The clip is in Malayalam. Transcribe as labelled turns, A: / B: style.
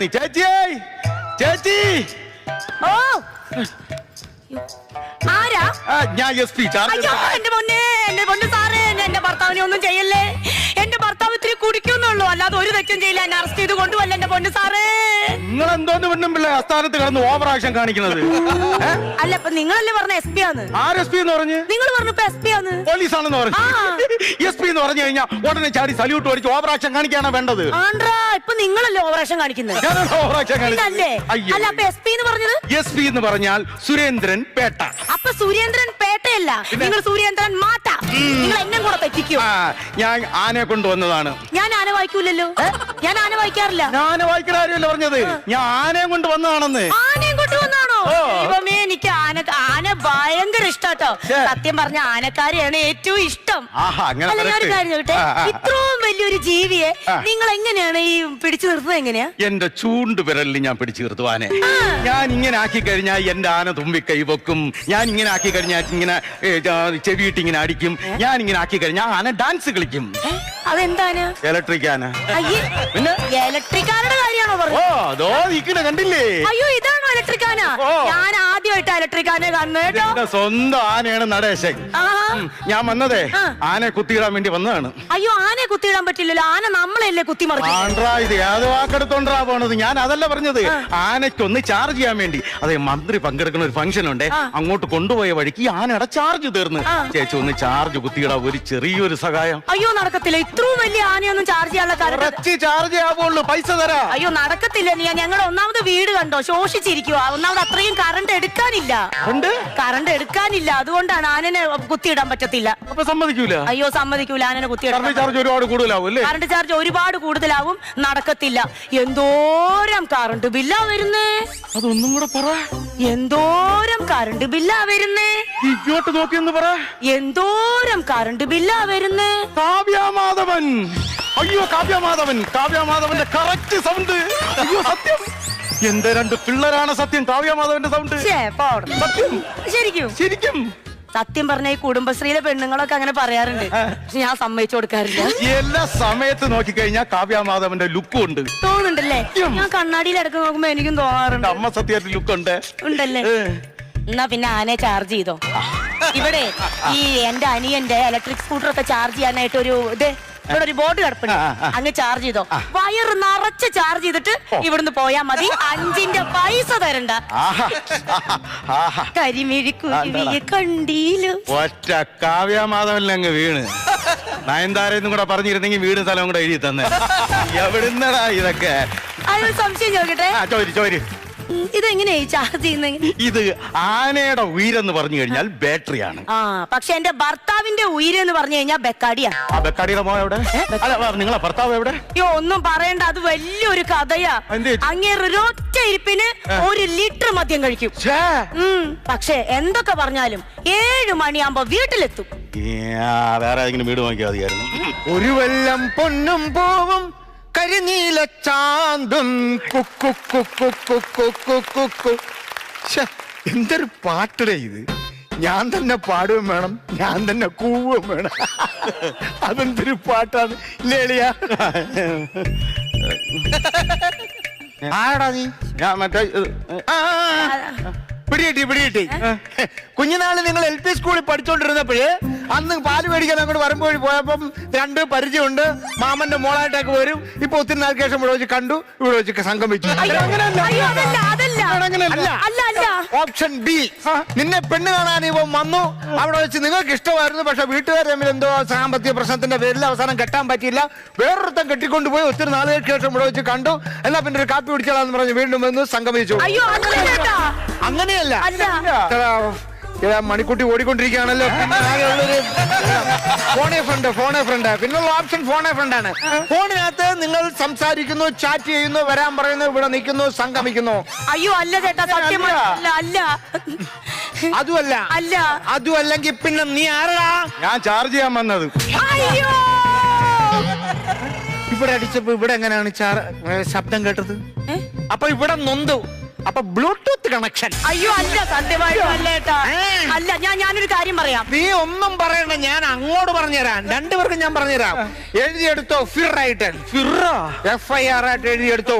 A: ചേച്ചി ചേച്ചി
B: ഓ! ആരാ?
A: ആ, ഞാൻ എസ് പി
B: അയ്യോ എന്റെ പൊന്നെ എന്റെ പൊന്ന് സാറേ എന്നെ എന്റെ ഭർത്താവിനെ ഒന്നും ചെയ്യല്ലേ? എന്റെ ഭർത്താവ് ഇത്തിരി കുടിക്കുന്നുള്ളൂ അല്ലാതെ ഒരു തെറ്റും ചെയ്യില്ല. എന്നെ അറസ്റ്റ് ചെയ്ത് കൊണ്ടുവല്ല എന്റെ പൊന്ന് സാറേ?
A: നിങ്ങൾ എന്തോന്ന് പെണ്ണും പിള്ളേ അസ്ഥാനത്ത് കിടന്ന് ഓവർ ആക്ഷൻ കാണിക്കുന്നത്
B: അല്ല ഇപ്പൊ നിങ്ങളല്ലേ പറഞ്ഞ എസ് പി ആണ്
A: ആർ എസ് പി എന്ന് പറഞ്ഞു?
B: നിങ്ങൾ പറഞ്ഞു ഇപ്പൊ എസ് പി ആന്ന്.
A: പോലീസ് ആണെന്ന് പറഞ്ഞു. എസ് പി എന്ന് പറഞ്ഞു കഴിഞ്ഞാൽ ഉടനെ ചാടി സല്യൂട്ട് അടിച്ച് ഓവർ ആക്ഷൻ കാണിക്കാനാ വേണ്ടത്.
B: ആണ്ട്രാ ഇപ്പൊ നിങ്ങളല്ലേ ആക്ഷൻ കാണിക്കുന്നത്.
A: ഓവർ ആക്ഷൻ
B: അല്ലേ അല്ല അപ്പൊ എസ് പി എന്ന് പറഞ്ഞത്?
A: എസ് പി എന്ന് പറഞ്ഞാൽ സുരേന്ദ്രൻ പേട്ട.
B: അപ്പൊ സുരേന്ദ്രൻ പേട്ടയല്ല. നിങ്ങൾ സുരേന്ദ്രൻ നിങ്ങൾ എന്നെ
A: ആ ഞാൻ ആനയെ കൊണ്ടുവന്നതാണ്
B: ഞാൻ ആന വായിക്കൂലല്ലോ? ഞാൻ ആന വായിക്കാറില്ല.
A: ഞാൻ വായിക്കുന്ന കാര്യമല്ല പറഞ്ഞത്. ഞാൻ ആനയെ കൊണ്ട് വന്നതാണെന്ന്.
B: ആനയും കൊണ്ടുവന്നാണോ
A: ഓ.
B: എനിക്ക് ആന ആന ഭയങ്കര ഇഷ്ടാട്ടോ. സത്യം പറഞ്ഞ ആനക്കാരെയാണ് ഏറ്റവും ഇഷ്ടം. അല്ല ഞാനൊരു. കാര്യം
A: ആ, ആ, ആ.
B: ഇത്രയും വലിയൊരു ജീവിയെ നിങ്ങൾ എങ്ങനെയാണ് ഈ പിടിച്ചു നിർത്തുന്നത് എങ്ങനെയാ?
A: എന്റെ ചൂണ്ട് വിരലിൽ ഞാൻ പിടിച്ചു നിർത്തും ആനെ ഞാൻ ഇങ്ങനെ ആക്കി കഴിഞ്ഞാൽ എന്റെ ആന തുമ്പി കൈ വെക്കും. ഞാൻ ഇങ്ങനെ ആക്കി കഴിഞ്ഞാൽ ഇങ്ങനെ ആ, ചെവിയിട്ട് ഇങ്ങനെ അടിക്കും. ഞാൻ ഇങ്ങനെ ആക്കി കഴിഞ്ഞാൽ ആന ഡാൻസ് കളിക്കും?
B: അതെന്താണ്
A: ഇലക്ട്രിക് ആന.
B: പിന്നെ?
A: പിന്നെ?
B: ഇലക്ട്രിക്കാരുടെ കാര്യമാണോ
A: ഓ
B: പറഞ്ഞത്
A: അതോ നിക്കണ കണ്ടില്ലേ?
B: അയ്യോ ഇതാണോ ഇലക്ട്രിക് ആന?
A: ഞാൻ
B: ഞാൻ ആദ്യമായിട്ട് ഇലക്ട്രിക് ആനയെ കാണുന്നത് കേട്ടോ.
A: സ്വന്തം ആനയാണ് നടേശൻ. ഞാൻ വന്നതേ. ആനെ കുത്തിയിടാൻ വേണ്ടി വന്നതാണ്.
B: അയ്യോ ആനെ കുത്തിയിടാൻ പറ്റില്ലല്ലോ. ആന നമ്മളല്ലേ കുത്തിമറിക്കും
A: ഇത് ഏത് വാക്കെടുത്തോണ്ടാ പോണത്? ഞാൻ അതല്ല പറഞ്ഞത് ആനയ്ക്കൊന്ന് ചാർജ് ചെയ്യാൻ വേണ്ടി. അതെ മന്ത്രി പങ്കെടുക്കുന്ന ഒരു ഫംഗ്ഷൻ ഉണ്ട്. അങ്ങോട്ട് കൊണ്ടുപോയ വഴിക്ക് ഈ ആനയുടെ ചാർജ് തീർന്ന്. ചേച്ചി ഒന്ന് ചാർജ് കുത്തിയിടാ ഒരു ചെറിയൊരു സഹായം.
B: അയ്യോ നടക്കത്തില്ല. ഇത്രയും വലിയ ആനയൊന്നും ചാർജ് ചെയ്യാനുള്ള
A: ചാർജ് ആവുള്ളൂ പൈസ തരാ.
B: അയ്യോ നടക്കത്തില്ല നീ ഞങ്ങൾ ഒന്നാമത് വീട് കണ്ടോ? ശോഷിച്ചിരിക്കുവാ. ഒന്നാമത് അത്രയും കറണ്ട് എടുക്കാനില്ല. കറണ്ട് എടുക്കാനില്ല. അതുകൊണ്ടാണ് ആനനെ കുത്തിയിടാൻ പറ്റത്തില്ല.
A: അപ്പൊ സമ്മതിക്കൂല?
B: അയ്യോ സമ്മതിക്കൂല. ആനനെ കുത്തി
A: കറണ്ട് ചാർജ് ഒരുപാട് കൂടുതലാവും അല്ലേ?
B: കറണ്ട് ചാർജ് ഒരുപാട് കൂടുതലാവും. നടക്കത്തില്ല. എന്തോരം കറണ്ട് ബില്ലാ വരുന്നേ?
A: അതൊന്നും കൂടെ പറ.
B: എന്തോരം കറണ്ട് ബില്ലാ വരുന്നേ?
A: ഇങ്ങോട്ട് നോക്കി എന്ന് പറ.
B: എന്തോരം കറണ്ട് ബില്ലാ വരുന്നേ?
A: കാവ്യമാധവൻ. അയ്യോ കാവ്യമാധവൻ. കാവ്യമാധവന്റെ കറക്റ്റ് സൗണ്ട് അയ്യോ സത്യം. എന്റെ രണ്ട് പിള്ളേരാണ് സത്യം. കാവ്യമാധവന്റെ സൗണ്ട്. സത്യം.
B: ശരിക്കും.
A: ശരിക്കും.
B: സത്യം പറഞ്ഞ ഈ കുടുംബശ്രീയിലെ പെണ്ണുങ്ങളൊക്കെ അങ്ങനെ പറയാറുണ്ട്. പക്ഷെ ഞാൻ സമ്മതിച്ചു കൊടുക്കാറില്ല.
A: എല്ലാ സമയത്ത് നോക്കിക്കഴിഞ്ഞാൽ കാവ്യമാധവന്റെ ലുക്കും ഉണ്ട്.
B: തോന്നുന്നുണ്ടല്ലേ? ഞാൻ കണ്ണാടിയിൽ ഇടയ്ക്ക് നോക്കുമ്പോ എനിക്കും തോന്നാറുണ്ട്.
A: അമ്മ സത്യമായിട്ട് ലുക്ക് ഉണ്ട്
B: ഉണ്ടല്ലേ എന്നാ പിന്നെ ആനയെ ചാർജ് ചെയ്തോ? ഇവിടെ ഈ എന്റെ അനിയന്റെ ഇലക്ട്രിക് സ്കൂട്ടർ ഒക്കെ ചാർജ് ചെയ്യാനായിട്ട് ഒരു ഇത് ഇവിടെ ഒരു ബോർഡ് കിടപ്പുണ്ട്. അങ്ങ് ചാർജ് ചെയ്തോ. വയർ നിറച്ച് ചാർജ് ചെയ്തിട്ട് ഇവിടുന്ന് പോയാ മതി. അഞ്ചിന്റെ പൈസ തരണ്ട. കരിമിഴിക്കുരുവിയെ കണ്ടീലു
A: ഒറ്റ കാവ്യമാധവനിൽ അങ്ങ് വീണ്. നയൻതാരെന്നും കൂടെ പറഞ്ഞിരുന്നെങ്കിൽ വീട് സ്ഥലവും കൂടെ എഴുതി തന്നെ. എവിടുന്നടാ ഇതൊക്കെ?
B: അതൊരു സംശയം ചോദിക്കട്ടെ?
A: ചോദി ചോരി ചോരി.
B: ഉം, ഇതെങ്ങനെയാ ചാർജ് ചെയ്യുന്ന?
A: ഇത് ആനയുടെ ഉയരെന്ന് പറഞ്ഞു കഴിഞ്ഞാൽ ബാറ്ററിയാണ്.
B: ആ പക്ഷെ എന്റെ ഭർത്താവിന്റെ ഉയരെന്ന് പറഞ്ഞു കഴിഞ്ഞാൽ ബെക്കാടിയാ.
A: ആ ബെക്കാടിയുടെ മോ എവിടെ? അല്ല വാ, നിങ്ങളെ ഭർത്താവ് എവിടെ?
B: അയ്യോ ഒന്നും പറയണ്ട അത് വലിയൊരു കഥയാ.
A: എന്ത് പറ്റി?
B: ഒരൊറ്റ ഇരിപ്പിന് ഒരു ലിറ്റർ മദ്യം കഴിക്കും.
A: ഛേ.
B: ഉം, പക്ഷെ എന്തൊക്കെ പറഞ്ഞാലും ഏഴു മണിയാകുമ്പോ വീട്ടിലെത്തും.
A: ആ, വേറെ ഏതെങ്കിലും വീട് മതിയായിരുന്നു
C: ഒരു വെല്ലം പൊന്നും പൂവും. കരിനീല ചാന്തും കുക്കു കുക്കു കുക്കു കുക്കു കു. എന്തൊരു പാട്ടടേ ഇത്. ഞാൻ തന്നെ പാടുകയും വേണം. ഞാൻ തന്നെ കൂവുകയും വേണം. അതെന്തൊരു പാട്ടാണ്. ലേളിയ ആടാ നീ?
A: ഞാൻ മറ്റേ
C: പിടികിട്ടി പിടികിട്ടി. കുഞ്ഞുനാളിൽ നിങ്ങൾ എൽ പി സ്കൂളിൽ പഠിച്ചോണ്ടിരുന്നപ്പോഴേ അന്ന് പാൽ മേടിക്കാൻ അങ്ങോട്ട് വരുമ്പോൾ പോയപ്പം രണ്ട് പരിചയമുണ്ട്. മാമന്റെ മോളായിട്ടൊക്കെ വരും. ഇപ്പൊ ഒത്തിരി നാൾക്ക് ശേഷം ഇവിടെ വെച്ച് കണ്ടു. ഇവിടെ വെച്ച് സംഗമിച്ചു. ഓപ്ഷൻ ബി നിന്നെ പെണ്ണ് കാണാൻ ഇവൻ വന്നു. അവിടെ വെച്ച് നിങ്ങൾക്ക് ഇഷ്ടമായിരുന്നു. പക്ഷെ വീട്ടുകാർ തമ്മിൽ എന്തോ സാമ്പത്തിക പ്രശ്നത്തിന്റെ പേരിൽ അവസാനം കെട്ടാൻ പറ്റിയില്ല. വേറൊരുത്തം കെട്ടിക്കൊണ്ടുപോയി ഒത്തിരി നാളുകൾക്ക് ശേഷം ഇവിടെ വെച്ച് കണ്ടു. എന്നാ പിന്നെ ഒരു കാപ്പി കുടിച്ചാലാന്ന് പറഞ്ഞ് വീണ്ടും വന്ന് സംഗമിച്ചു. അങ്ങനെയല്ല. മണിക്കുട്ടി ഓടിക്കൊണ്ടിരിക്കുകയാണല്ലോ. പിന്നെ ഫോണേ ഫ്രണ്ട് ഫോണേ ഫ്രണ്ട് പിന്നുള്ള ഓപ്ഷൻ ഫോണേ ഫ്രണ്ടാണ് ഫോണിനകത്ത് നിങ്ങൾ സംസാരിക്കുന്നു ചാറ്റ് ചെയ്യുന്നു വരാൻ പറയുന്നു ഇവിടെ നിൽക്കുന്നു സംഗമിക്കുന്നു.
B: അയ്യോ അല്ല ചേട്ടാ സത്യം
A: അല്ല.
B: അല്ല.
C: അതുമല്ല.
B: അല്ല.
C: അതും അല്ലെങ്കിൽ പിന്നെ നീ ആരാ
A: ഞാൻ ചാർജ് ചെയ്യാൻ വന്നത്.
B: അയ്യോ.
C: ഇവിടെ അടിച്ചപ്പോ ഇവിടെ എങ്ങനെയാണ് ശബ്ദം കേട്ടത്? അപ്പൊ ഇവിടെ നൊന്തു. അപ്പൊ ബ്ലൂടൂത്ത് കണക്ഷൻ.
B: അയ്യോ അല്ല സത്യമായിട്ടും അല്ല ചേട്ടാ
C: ഏ.
B: അല്ല ഞാൻ ഞാനൊരു കാര്യം പറയാം.
C: നീ ഒന്നും പറയണ്ട ഞാൻ അങ്ങോട്ട് പറഞ്ഞുതരാം. രണ്ടുപേർക്കും ഞാൻ പറഞ്ഞുതരാം. എഴുതിയെടുത്തോ ഫിറായിട്ട്. ഫിറോ?
A: ഫിറ
C: എഫ് ഐ ആർ ആയിട്ട് എഴുതിയെടുത്തോ.